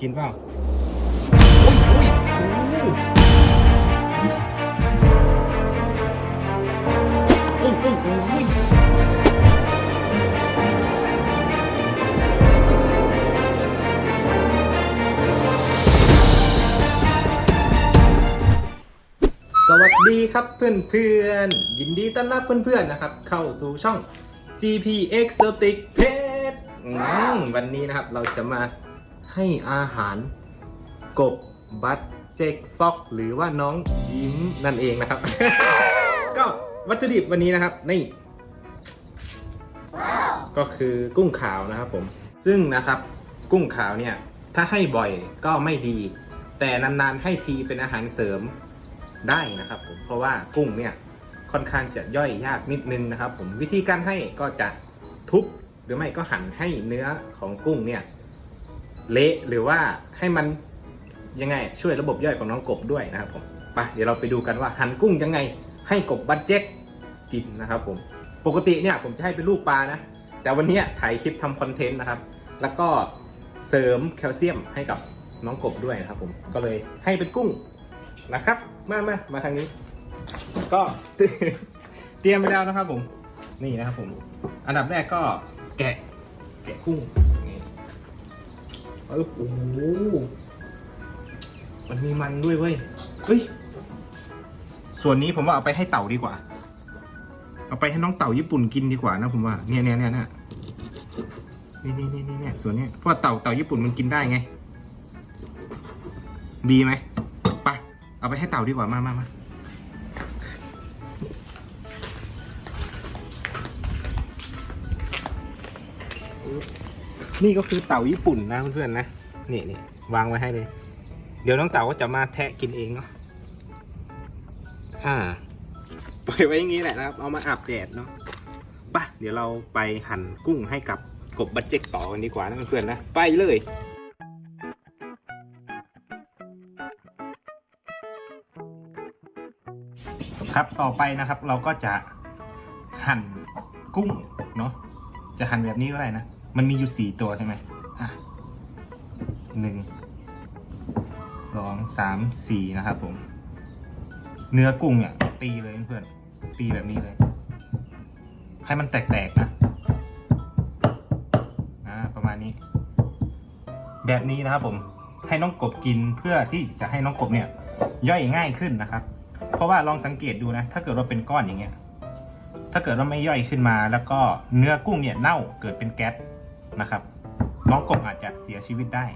กินเปล่าอุ้ยอุ้ยโอ้โหโอ้โหโอ้โหสวัสดีครับเพื่อนๆ ยินดีต้อนรับเพื่อนๆนะครับ เข้าสู่ช่อง GP Exotic Pet อืมวันนี้นะครับเราจะมา ให้อาหารกบบัตเจกฟอก หรือว่าน้องยิ้มนั่นเองนะครับ ก็วัตถุดิบวันนี้นะครับนี่ก็คือกุ้งขาวนะครับผม ซึ่งนะครับกุ้งขาวเนี่ย ถ้าให้บ่อยก็ไม่ดี แต่นานๆให้ทีเป็นอาหารเสริมได้นะครับผมเพราะว่ากุ้งเนี่ยค่อนข้างจะย่อยยากนิดนึงนะครับ ผมวิธีการให้ก็จะทุบหรือไม่ก็หั่นให้เนื้อของกุ้งเนี่ย เละหรือว่าให้มันยังไงช่วยระบบย่อยของน้องกบด้วยนะครับผมไปเดี๋ยวเราไปดูกันว่าหั่นกุ้งยังไงให้กบบัตเจ็ตกินนะครับผมปกติเนี่ยผมจะให้เป็นลูกปลานะ แต่วันนี้ถ่ายคลิปทำคอนเทนต์นะครับ แล้วก็เสริมแคลเซียมให้กับน้องกบด้วยนะครับผมก็เลยให้เป็นกุ้งนะครับ มามามาทางนี้ ก็เตรียมไปแล้วนะครับผมนี่นะครับผม อันดับแรกก็แกะแกะกุ้ง ปึ๊บโอ้โหมันมีมันด้วยเว้ยเฮ้ยส่วนนี้ผมว่าเอาไปให้เต่าดีกว่า เอาไปให้น้องเต่าญี่ปุ่นกินดีกว่านะผมว่าเนี่ยเนี่ยเนี่ยเนี่ยนี่นี่นี่นี่เนี่ยส่วนนี้เพราะว่าเต่าเต่าญี่ปุ่นมันกินได้ไง ดีไหมไปเอาไปให้เต่าดีกว่ามามามา นี่ก็คือเต่าญี่ปุ่นนะเพื่อนๆนะนี่นี่วางไว้ให้เลย เดี๋ยวน้องเต่าก็จะมาแทะกินเองเนาะอ่าปล่อยไว้อย่างนี้แหละนะครับ เอามาอาบแดดเนาะปะเดี๋ยวเราไปหั่นกุ้งให้กับกบบัจเจกต่อกันดีกว่านะเพื่อนๆนะ ไปเลยครับต่อไปนะครับเราก็จะหั่นกุ้งเนาะจะหั่นแบบนี้ก็ได้นะ มันมีอยู่สี่ตัวใช่ไหมอะหนึ่งสองสามสี่นะครับผม เนื้อกุ้งเนี่ยตีเลยเพื่อนๆตีแบบนี้เลย ให้มันแตกๆนะอ่าประมาณนี้ แบบนี้นะครับผมให้น้องกบกินเพื่อที่จะให้น้องกบเนี่ย ย่อยง่ายขึ้นนะครับ เพราะว่าลองสังเกตดูนะ ถ้าเกิดว่าเป็นก้อนอย่างเงี้ยถ้าเกิดว่าไม่ย่อยขึ้นมา แล้วก็เนื้อกุ้งเนี่ยเน่าเกิดเป็นแก๊ส นะครับ น้องกบอาจจะเสียชีวิตได้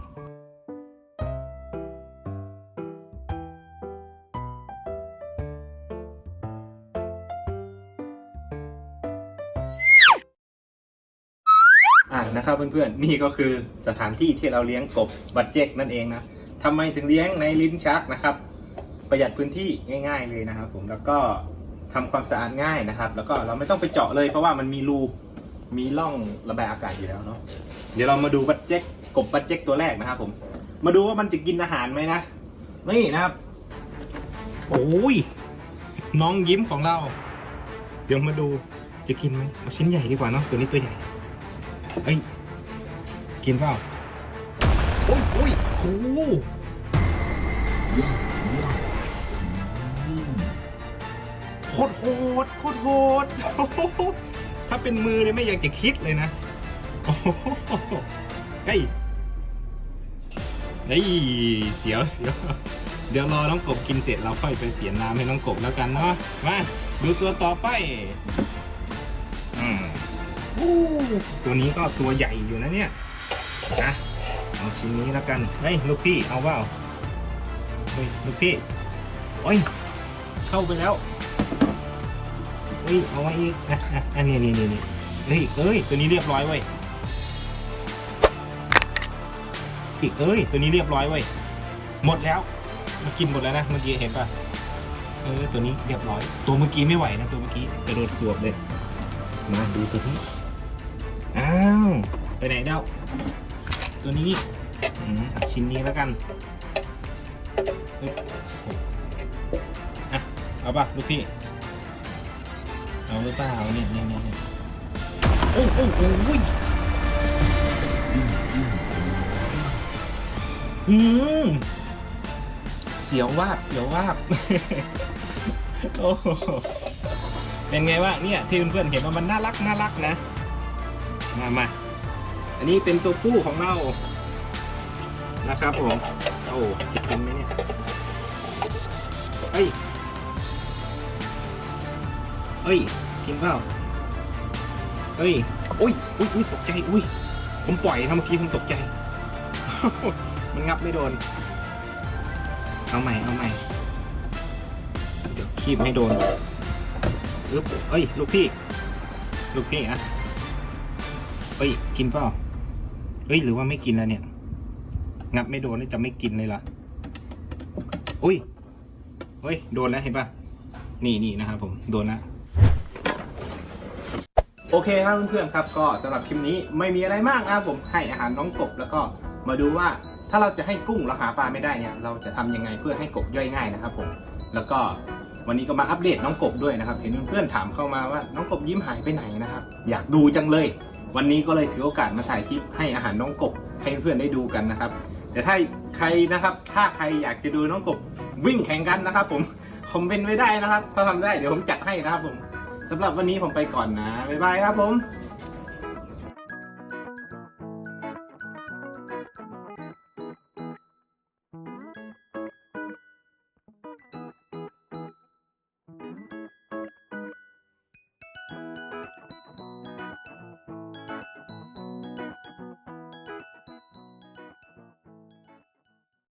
อ่านะครับเพื่อนๆนี่ก็คือสถานที่ที่เราเลี้ยงกบบัดเจกนั่นเองนะทำไมถึงเลี้ยงในลิ้นชักนะครับ ประหยัดพื้นที่ง่าย ๆเลยนะครับ ผมแล้วก็ทำความสะอาดง่ายนะครับ แล้วก็เราไม่ต้องไปเจาะเลยเพราะว่ามันมีรู มีร่องระบายอากาศอยู่แล้วเนาะเดี๋ยวเรามาดูบัดเจกกบบัดเจกตัวแรกนะครับผมมาดูว่ามันจะกินอาหารไหมนะนี่นะครับโอ้ยน้องยิ้มของเรา เดี๋ยวมาดูจะกินไหมเอาชิ้นใหญ่ดีกว่าเนาะตัวนี้ตัวใหญ่เอ้ยกินเปล่าโอ้ยโอ้ยโหโคตรโหดโคตรโหด ถ้าเป็นมือเนี่ยไม่อยากจะคิดเลยนะโอ้โหเฮ้ยเฮ้ยเสียวเสียวเดี๋ยวรอน้องกบกินเสร็จเราค่อยไปเปลี่ยนน้ำให้น้องกบแล้วกันเนาะมาดูตัวต่อไปอืมอู้ตัวนี้ก็ตัวใหญ่อยู่นะเนี่ยนะเอาชิ้นนี้แล้วกันเฮ้ยลูกพี่เอาเปล่าเฮ้ยลูกพี่โอ้ยเข้าไปแล้ว เฮ้ยเอาไว้อีกอะอะอันนี้นี่นี่นี่เฮ้ยเอ้ยตัวนี้เรียบร้อยเว้ยอีกเอ้ยตัวนี้เรียบร้อยเว้ยหมดแล้วมากินหมดแล้วนะเมื่อกี้เห็นปะเออตัวนี้เรียบร้อย ตัวเมื่อกี้ไม่ไหวนะตัวเมื่อกี้กระโดดสวบเลยมาดูตัวนี้อ้าวไปไหนเด้าตัวนี้อืมชิ้นนี้แล้วกันอะเอาป่ะลูกพี่ เอาหรือเปล่าเนี่ยเนี่ยเนี่ยเนี่ยโอ้โอ้โอ้ยอืมเสียววาบเสียววาบโอ้เป็นไงว่างเนี่ยที่เพื่อนๆเห็นว่ามันน่ารักน่ารักนะมามาอันนี้เป็นตัวผู้ของเรานะครับผมโอ้จะกินไหมเนี่ยเอ้ย เอ้ย กินเปล่าเอ้ยอุ้ยอุ้ยอุ้ยตกใจ อุ้ย ผมปล่อยทำเมื่อกี้ผมตกใจ มันงับไม่โดน เอาใหม่ เอาใหม่ เดี๋ยวคีบไม่โดนอึ๊บเอ้ย ลูกพี่ ลูกพี่อะเอ้ย กินเปล่าเอ้ย หรือว่าไม่กินแล้วเนี่ย งับไม่โดนนี่จะไม่กินเลยเหรออุ้ยเฮ้ย โดนแล้วเห็นปะนี่นี่นะครับผม โดนแล้ว โอเคครับเพื่อนๆครับก็สำหรับคลิปนี้ไม่มีอะไรมากนะครับผมให้อาหารน้องกบแล้วก็มาดูว่าถ้าเราจะให้กุ้งเราหาปลาไม่ได้เนี่ยเราจะทำยังไงเพื่อให้กบย่อยง่ายนะครับผมแล้วก็วันนี้ก็มาอัปเดตน้องกบด้วยนะครับ เห็นเพื่อนๆถามเข้ามาว่าน้องกบยิ้มหายไปไหนนะครับ อยากดูจังเลย วันนี้ก็เลยถือโอกาสมาถ่ายคลิปให้อาหารน้องกบให้เพื่อนๆได้ดูกันนะครับ แต่ถ้าใครนะครับ ถ้าใครอยากจะดูน้องกบวิ่งแข่งกันนะครับ ผมคอมเมนต์ไว้ได้นะครับ ถ้าทำได้เดี๋ยวผมจัดให้นะครับผม สำหรับวันนี้ผมไปก่อนนะ บ๊ายบายครับผม